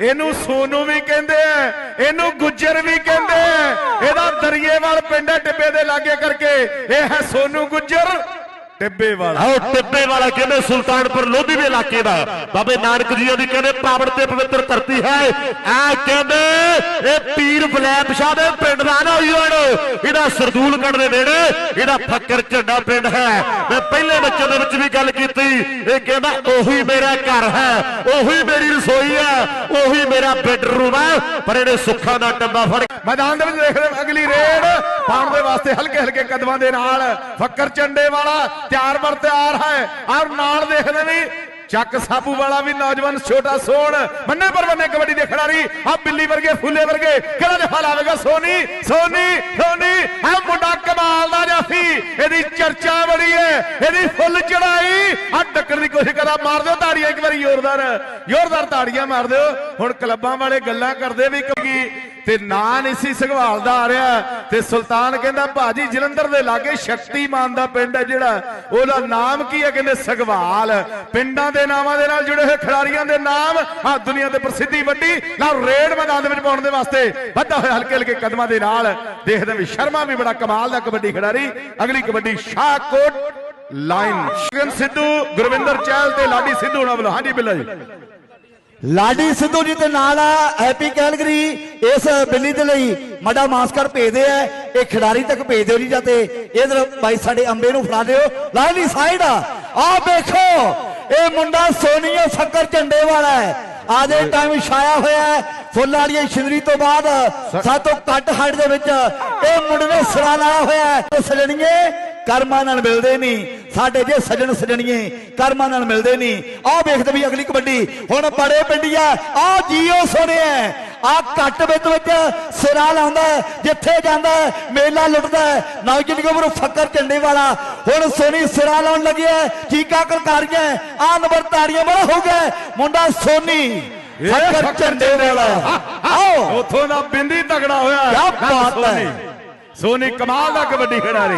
ਇਹਨੂੰ ਸੋਨੂ ਵੀ ਕਹਿੰਦੇ ਆ, ਇਹਨੂੰ ਗੁੱਜਰ ਵੀ ਕਹਿੰਦੇ ਆ। ਇਹਦਾ ਦਰਿਏਵਾਲ ਪਿੰਡ ਹੈ ਟਿੱਬੇ ਦੇ ਲਾਗੇ ਕਰਕੇ। ਇਹ ਹੈ ਸੋਨੂ ਗੁੱਜਰ, ਟਿੱਬੇ ਵਾਲਾ। ਆਓ, ਟਿੱਬੇ ਵਾਲਾ ਕਹਿੰਦੇ ਸੁਲਤਾਨਪੁਰ ਲੋਧੀ ਦੇ ਇਲਾਕੇ ਦਾ। ਬਾਬੇ ਨਾਨਕ ਜੀ ਦੀ ਕਹਿੰਦੇ ਪਾਵਨ ਤੇ ਪਵਿੱਤਰ ਧਰਤੀ ਹੈ। ਆ ਕਹਿੰਦੇ, ਇਹ ਪੀਰ ਬਲੈਬ ਸ਼ਾਹ ਦੇ ਪਿੰਡ ਦਾ ਨਾ ਯੋੜ ਇਹਦਾ ਸਰਦੂਲਗੜ੍ਹ ਦੇ ਨੇੜੇ, ਇਹਦਾ ਫੱਕਰ ਝੰਡਾ ਪਿੰਡ ਹੈ। ਮੈਂ ਪਹਿਲੇ ਬੱਚੇ ਦੇ ਵਿੱਚ ਵੀ ਗੱਲ ਕੀਤੀ। ਇਹ ਕਹਿੰਦਾ, ਉਹੀ ਮੇਰਾ ਘਰ ਹੈ, ਉਹੀ ਮੇਰੀ ਰਸੋਈ ਹੈ, ਉਹੀ ਮੇਰਾ ਬੈਡਰੂਮ ਹੈ। ਪਰ ਇਹਨੇ ਸੁੱਖਾਂ ਦਾ ਟੰਬਾ ਫੜ ਮੈਦਾਨ ਦੇ ਵਿੱਚ ਦੇਖਦੇ ਹਾਂ, ਅਗਲੀ ਰੇਡ ਪਾਉਣ ਦੇ ਵਾਸਤੇ ਹਲਕੇ ਹਲਕੇ ਕਦਮਾਂ ਦੇ ਨਾਲ ਫੱਕਰ ਚੰਡੇ ਵਾਲਾ ਤਿਆਰ ਵਰ ਤਿਆਰ ਹੈ। ਔਰ ਨਾਲ ਦੇਖਦੇ ਵੀ ਚੱਕ ਸਾਬੂ ਵਾਲਾ ਵੀ ਨੌਜਵਾਨ ਛੋਟਾ ਸੋਣ ਬੰਨੇ ਪਰ ਬੰਨੇ ਕਬੱਡੀ ਦੇ ਖਿਡਾਰੀ ਆ ਬਿੱਲੀ ਵਰਗੇ, ਫੁੱਲੇ ਵਰਗੇ, ਕਿਹੜਾ ਜਫਾ ਲਾਵੇਗਾ? ਸੋਨੀ ਸੋਨੀ ਸੋਨੀ ਆ ਮੁੰਡਾ ਕਮਾਲ ਇਹਦੀ ਚਰਚਾ ਬੜੀ ਹੈ, ਇਹਦੀ ਫੁੱਲ ਚੜਾਈ ਆ ਟੱਕਰ ਦੀ ਕੋਸ਼ਿਸ਼ ਕਰਾ ਮਾਰ ਦਿਓ ਤਾੜੀਆਂ ਇੱਕ ਵਾਰੀ, ਜ਼ੋਰਦਾਰ। ਜ਼ੋਰਦਾਰ ਤਾੜੀਆਂ ਮਾਰ ਦਿਓ। ਹੁਣ ਕਲੱਬਾਂ ਵਾਲੇ ਗੱਲਾਂ ਕਰਦੇ ਵੀ ਕਿ ਤੇ ਨਾਂ ਨਹੀਂ ਸੀ ਸੰਘਵਾਲ ਦਾ ਆ ਰਿਹਾ। ਤੇ ਸੁਲਤਾਨ ਕਹਿੰਦਾ, ਭਾਜੀ, ਜਲੰਧਰ ਦੇ ਲਾਗੇ ਸ਼ਕਤੀਮਾਨ ਦਾ ਪਿੰਡ ਹੈ ਜਿਹੜਾ। ਉਹਦਾ ਨਾਮ ਕੀ ਹੈ? ਕਹਿੰਦੇ, ਸੰਘਵਾਲ। ਪਿੰਡਾਂ ਦੇ ਨਾਵਾਂ ਦੇ ਨਾਲ ਜੁੜੇ ਹੋਏ ਖਿਡਾਰੀਆਂ ਦੇ ਨਾਮ ਆ ਦੁਨੀਆ ਤੇ ਪ੍ਰਸਿੱਧੀ ਵੱਡੀ ਲਓ ਰੇਡ ਮੈਦਾਨ ਦੇ ਵਿੱਚ ਪਾਉਣ ਦੇ ਵਾਸਤੇ ਵੱਧਾ ਹੋਇਆ ਹਲਕੇ ਹਲਕੇ ਕਦਮਾਂ ਦੇ ਨਾਲ। ਦੇਖਦੇ ਵੀ ਸ਼ਰਮਾ ਵੀ ਬੜਾ ਕਮਾਲ ਦਾ ਕਬੱਡੀ ਖਿਡਾਰੀ। ਅਗਲੀ ਕਬੱਡੀ ਸ਼ਾਹਕੋਟ ਲਾਈਨ। ਸ਼ਗਨ ਸਿੱਧੂ, ਗੁਰਵਿੰਦਰ ਚਹਿਲ ਤੇ ਲਾਡੀ ਸਿੱਧੂ ਉਹਨਾਂ ਵੱਲੋਂ। ਹਾਂਜੀ ਬਿੱਲਾ ਜੀ। ਲਾਡੀ ਸਿੱਧੂ ਜੀ ਦੇ ਨਾਲ ਆ ਹੈਪੀ ਕੈਲਗਰੀ ਇਸ ਬਿੱਲੀ ਦੇ ਲਈ ਮੜਾ ਮਾਸਕਰ ਭੇਜਦੇ ਆ ਇਹ ਖਿਡਾਰੀ ਤੱਕ ਭੇਜ ਦਿਓ ਜੀ ਜਾਤੇ ਇਧਰ ਭਾਈ ਸਾਡੇ ਅੰਬੇ ਨੂੰ ਫੜਾ ਦਿਓ। ਲਾਲੀ ਸਾਈਡ ਆ। ਆਹ ਵੇਖੋ ਇਹ ਮੁੰਡਾ ਸੋਨੀਆ ਫੱਕਰ ਝੰਡੇ ਵਾਲਾ ਹੈ। ਆਦੇ ਟਾਈਮ ਛਾਇਆ ਹੋਇਆ ਹੈ ਫੁੱਲ ਵਾਲੀ ਸ਼ਿਵਰੀ ਤੋਂ ਬਾਅਦ ਸਾਤੋਂ ਕੱਟ ਹੱਡ ਦੇ ਵਿੱਚ ਇਹ ਮੁੰਡੇ ਨੇ ਸਿਰਾ ਲਾਇਆ ਹੋਇਆ ਹੈ। ਸਜਣੀਏ ਕਰਮਾਂ ਨਾਲ ਮਿਲਦੇ ਨਹੀਂ। ਸਾਡੇ ਜੇ ਸਜਣ ਸਜਣੀਏ ਕਰਮਾਂ ਨਾਲ ਮਿਲਦੇ ਨਹੀਂ। ਆਹ ਵੇਖਦੇ ਵੀ ਅਗਲੀ ਕਬੱਡੀ ਹੁਣ ਬੜੇ ਪਿੰਡੀਆ ਆਹ ਜੀਓ ਸੋਹਣਿਆ ਆ। ਘੱਟ ਵਿੱਚ ਵਿੱਚ ਸਿਰਾ ਲਾਉਂਦਾ ਜਿੱਥੇ ਜਾਂਦਾ ਮੇਲਾ ਲੁੱਟਦਾ। ਨੌਜਵਾਨ ਗੋਬਰ ਫੱਕਰ ਝੰਡੇ ਵਾਲਾ ਹੁਣ ਸੋਨੀ ਸਿਰਾ ਲਾਉਣ ਲੱਗਿਆ ਚੀਕਾ ਕਰਕਾਰੀਆਂ ਆ ਨੰਬਰ ਤਾੜੀਆਂ ਬੜਾ ਹੋ ਗਿਆ ਮੁੰਡਾ ਸੋਨੀ ਫੱਕਰ ਝੰਡੇ ਵਾਲਾ। ਆਓ। ਉਥੋਂ ਦਾ ਬਿੰਦੀ ਤਗੜਾ ਹੋਇਆ ਬਾਤ ਹੈ। ਸੋਨੀ ਕਮਾਲ ਦਾ ਕਬੱਡੀ ਖਿਡਾਰੀ।